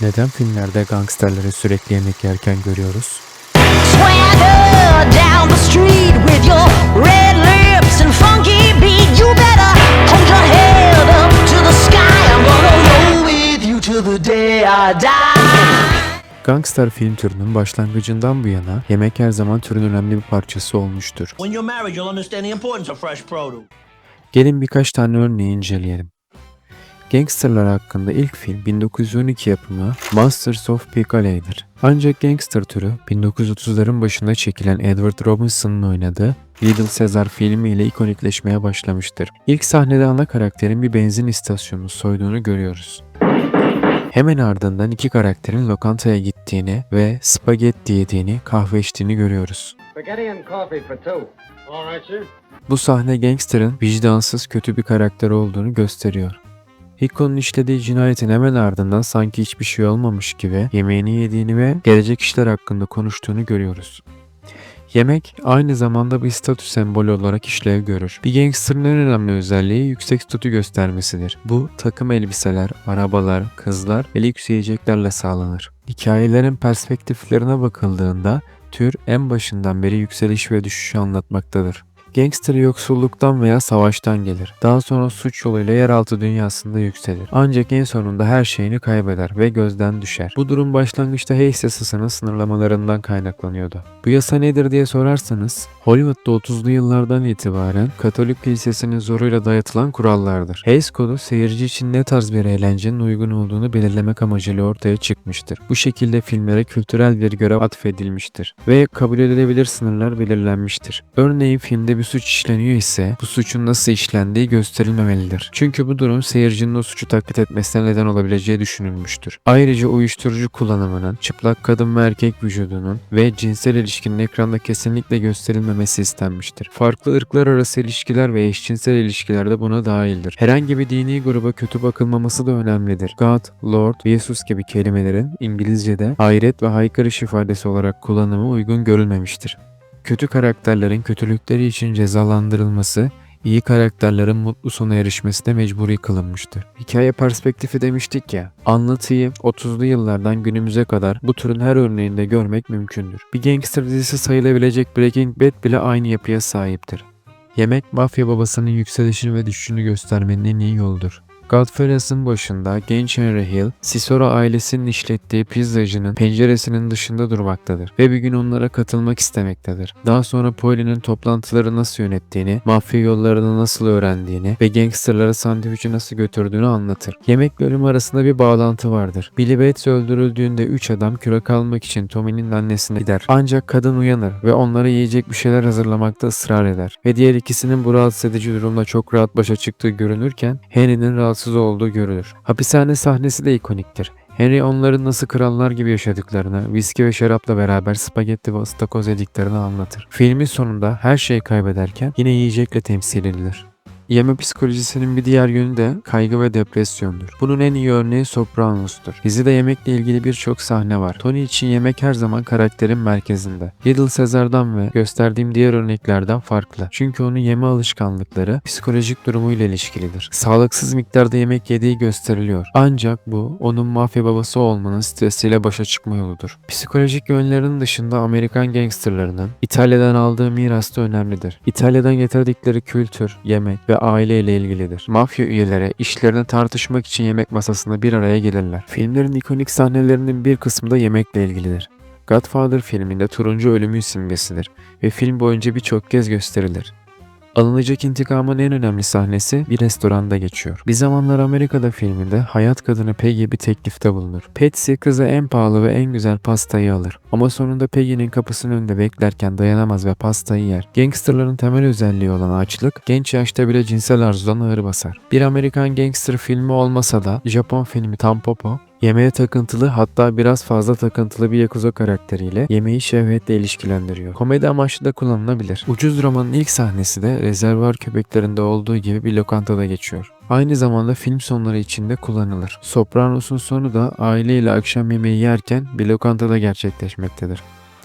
Neden filmlerde gangsterleri sürekli yemek yerken görüyoruz? Gangster film türünün başlangıcından bu yana yemek her zaman türün önemli bir parçası olmuştur. Married. Gelin birkaç tane örneği inceleyelim. Gangsterlar hakkında ilk film 1912 yapımı Masters of Piccadilly'dir. Ancak gangster türü 1930'ların başında çekilen Edward Robinson'ın oynadığı Little Caesar filmiyle ikonikleşmeye başlamıştır. İlk sahnede ana karakterin bir benzin istasyonunu soyduğunu görüyoruz. Hemen ardından iki karakterin lokantaya gittiğini ve spagetti yediğini, kahve içtiğini görüyoruz. Bu sahne gangsterın vicdansız kötü bir karakter olduğunu gösteriyor. Hiko'nun işlediği cinayetin hemen ardından sanki hiçbir şey olmamış gibi yemeğini yediğini ve gelecek işler hakkında konuştuğunu görüyoruz. Yemek aynı zamanda bir statü sembolü olarak işlev görür. Bir gangsterın en önemli özelliği yüksek statü göstermesidir. Bu takım elbiseler, arabalar, kızlar ve lüks yiyeceklerle sağlanır. Hikayelerin perspektiflerine bakıldığında tür en başından beri yükseliş ve düşüşü anlatmaktadır. Gangster yoksulluktan veya savaştan gelir. Daha sonra suç yoluyla yeraltı dünyasında yükselir. Ancak en sonunda her şeyini kaybeder ve gözden düşer. Bu durum başlangıçta Hayes yasasının sınırlamalarından kaynaklanıyordu. Bu yasa nedir diye sorarsanız, Hollywood'da 30'lu yıllardan itibaren Katolik kilisesinin zoruyla dayatılan kurallardır. Hayes kodu seyirci için ne tarz bir eğlencenin uygun olduğunu belirlemek amacıyla ortaya çıkmıştır. Bu şekilde filmlere kültürel bir görev atfedilmiştir ve kabul edilebilir sınırlar belirlenmiştir. Örneğin filmde bir suç işleniyor ise bu suçun nasıl işlendiği gösterilmemelidir. Çünkü bu durum seyircinin o suçu taklit etmesine neden olabileceği düşünülmüştür. Ayrıca uyuşturucu kullanımının, çıplak kadın ve erkek vücudunun ve cinsel ilişkinin ekranda kesinlikle gösterilmemesi istenmiştir. Farklı ırklar arası ilişkiler ve eşcinsel ilişkiler de buna dahildir. Herhangi bir dini gruba kötü bakılmaması da önemlidir. God, Lord Jesus gibi kelimelerin İngilizce'de hayret ve haykırış ifadesi olarak kullanımı uygun görülmemiştir. Kötü karakterlerin kötülükleri için cezalandırılması, iyi karakterlerin mutlu sona erişmesine mecburi kılınmıştır. Hikaye perspektifi demiştik ya, anlatıyı 30'lu yıllardan günümüze kadar bu türün her örneğinde görmek mümkündür. Bir gangster dizisi sayılabilecek Breaking Bad bile aynı yapıya sahiptir. Yemek mafya babasının yükselişini ve düşüşünü göstermenin en iyi yoludur. Godfellas'ın başında genç Henry Hill, Cicero ailesinin işlettiği pizzacının penceresinin dışında durmaktadır ve bir gün onlara katılmak istemektedir. Daha sonra Pauline'in toplantıları nasıl yönettiğini, mafya yollarını nasıl öğrendiğini ve gangsterlara sandviçi nasıl götürdüğünü anlatır. Yemek bölümü arasında bir bağlantı vardır. Billy Bates öldürüldüğünde 3 adam kürek almak için Tommy'nin annesine gider. Ancak kadın uyanır ve onlara yiyecek bir şeyler hazırlamakta ısrar eder. Ve diğer ikisinin bu rahatsız edici durumla çok rahat başa çıktığı görünürken Henry'nin rahatsız olduğu görülür. Hapishane sahnesi de ikoniktir. Henry onların nasıl krallar gibi yaşadıklarını, viski ve şarapla beraber spagetti ve ıstakoz yediklerini anlatır. Filmin sonunda her şeyi kaybederken yine yiyecekle temsil edilir. Yeme psikolojisinin bir diğer yönü de kaygı ve depresyondur. Bunun en iyi örneği Sopranos'tur. Dizide yemekle ilgili birçok sahne var. Tony için yemek her zaman karakterin merkezinde. Little Caesar'dan ve gösterdiğim diğer örneklerden farklı. Çünkü onun yeme alışkanlıkları psikolojik durumuyla ilişkilidir. Sağlıksız miktarda yemek yediği gösteriliyor. Ancak bu onun mafya babası olmanın stresiyle başa çıkma yoludur. Psikolojik yönlerinin dışında Amerikan gangsterlarının İtalya'dan aldığı miras da önemlidir. İtalya'dan getirdikleri kültür, yemek ve aile ile ilgilidir. Mafya üyeleri işlerini tartışmak için yemek masasında bir araya gelirler. Filmlerin ikonik sahnelerinin bir kısmı da yemekle ilgilidir. Godfather filminde turuncu ölümün simgesidir ve film boyunca birçok kez gösterilir. Alınacak intikamın en önemli sahnesi bir restoranda geçiyor. Bir zamanlar Amerika'da filminde hayat kadını Peggy bir teklifte bulunur. Patsy kıza en pahalı ve en güzel pastayı alır. Ama sonunda Peggy'nin kapısının önünde beklerken dayanamaz ve pastayı yer. Gangsterların temel özelliği olan açlık genç yaşta bile cinsel arzudan ağır basar. Bir Amerikan gangster filmi olmasa da Japon filmi Tampopo Yemeğe takıntılı hatta biraz fazla takıntılı bir Yakuza karakteriyle yemeği şehvetle ilişkilendiriyor. Komedi amaçlı da kullanılabilir. Ucuz romanın ilk sahnesi de rezervuar köpeklerinde olduğu gibi bir lokantada geçiyor. Aynı zamanda film sonları içinde kullanılır. Sopranos'un sonu da aileyle akşam yemeği yerken bir lokantada gerçekleşmektedir.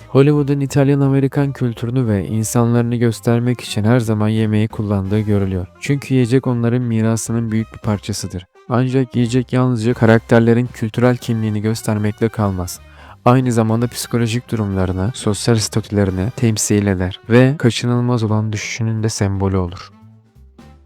Hollywood'un İtalyan-Amerikan kültürünü ve insanlarını göstermek için her zaman yemeği kullandığı görülüyor. Çünkü yiyecek onların mirasının büyük bir parçasıdır. Ancak yiyecek yalnızca karakterlerin kültürel kimliğini göstermekle kalmaz. Aynı zamanda psikolojik durumlarını, sosyal statülerini temsil eder ve kaçınılmaz olan düşüşünün de sembolü olur.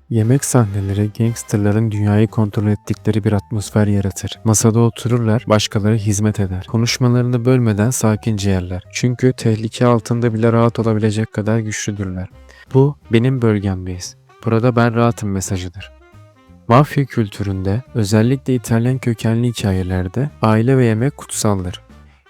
Yemek sahneleri gangsterların dünyayı kontrol ettikleri bir atmosfer yaratır. Masada otururlar, başkaları hizmet eder. Konuşmalarını bölmeden sakince yerler. Çünkü tehlike altında bile rahat olabilecek kadar güçlüdürler. Bu benim bölgemdeyiz. Burada ben rahatım mesajıdır. Mafya kültüründe, özellikle İtalyan kökenli hikayelerde aile ve yemek kutsaldır.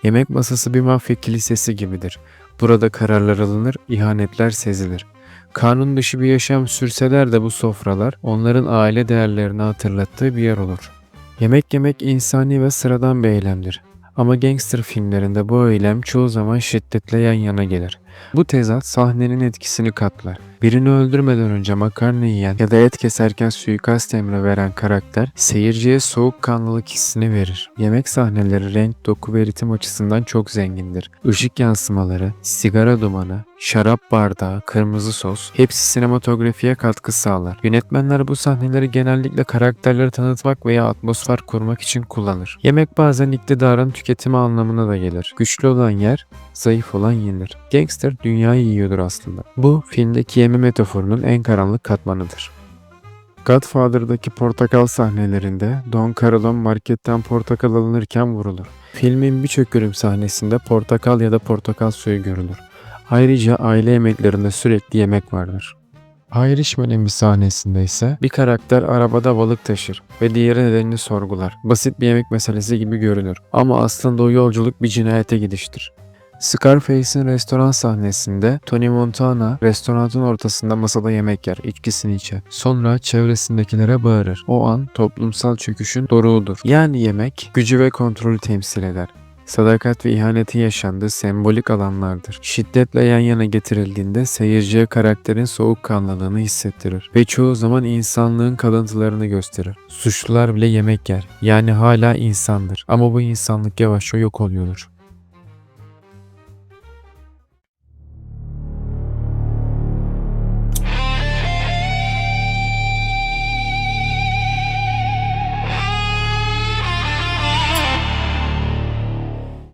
Yemek masası bir mafya kilisesi gibidir. Burada kararlar alınır, ihanetler sezilir. Kanun dışı bir yaşam sürseler de bu sofralar onların aile değerlerini hatırlattığı bir yer olur. Yemek yemek insani ve sıradan bir eylemdir. Ama gangster filmlerinde bu eylem çoğu zaman şiddetle yan yana gelir. Bu tezat sahnenin etkisini katlar. Birini öldürmeden önce makarna yiyen ya da et keserken suikast emri veren karakter seyirciye soğukkanlılık hissini verir. Yemek sahneleri renk, doku ve ritim açısından çok zengindir. Işık yansımaları, sigara dumanı, şarap bardağı, kırmızı sos hepsi sinematografiye katkı sağlar. Yönetmenler bu sahneleri genellikle karakterleri tanıtmak veya atmosfer kurmak için kullanır. Yemek bazen iktidarın tüketimi anlamına da gelir. Güçlü olan yer, zayıf olan yenir. Gangster dünyayı yiyordur aslında. Bu filmdeki yeme metaforunun en karanlık katmanıdır. Godfather'daki portakal sahnelerinde Don Corleone marketten portakal alınırken vurulur. Filmin birçok ürün sahnesinde portakal ya da portakal suyu görülür. Ayrıca aile yemeklerinde sürekli yemek vardır. Irishman'in bir sahnesinde ise bir karakter arabada balık taşır ve diğeri nedenini sorgular. Basit bir yemek meselesi gibi görünür ama aslında o yolculuk bir cinayete gidiştir. Scarface'in restoran sahnesinde Tony Montana restoranın ortasında masada yemek yer, içkisini içer. Sonra çevresindekilere bağırır. O an toplumsal çöküşün doruğudur. Yani yemek gücü ve kontrolü temsil eder. Sadakat ve ihanetin yaşandığı sembolik alanlardır. Şiddetle yan yana getirildiğinde seyirciye karakterin soğukkanlılığını hissettirir ve çoğu zaman insanlığın kalıntılarını gösterir. Suçlular bile yemek yer. Yani hala insandır ama bu insanlık yavaşça yok oluyordur.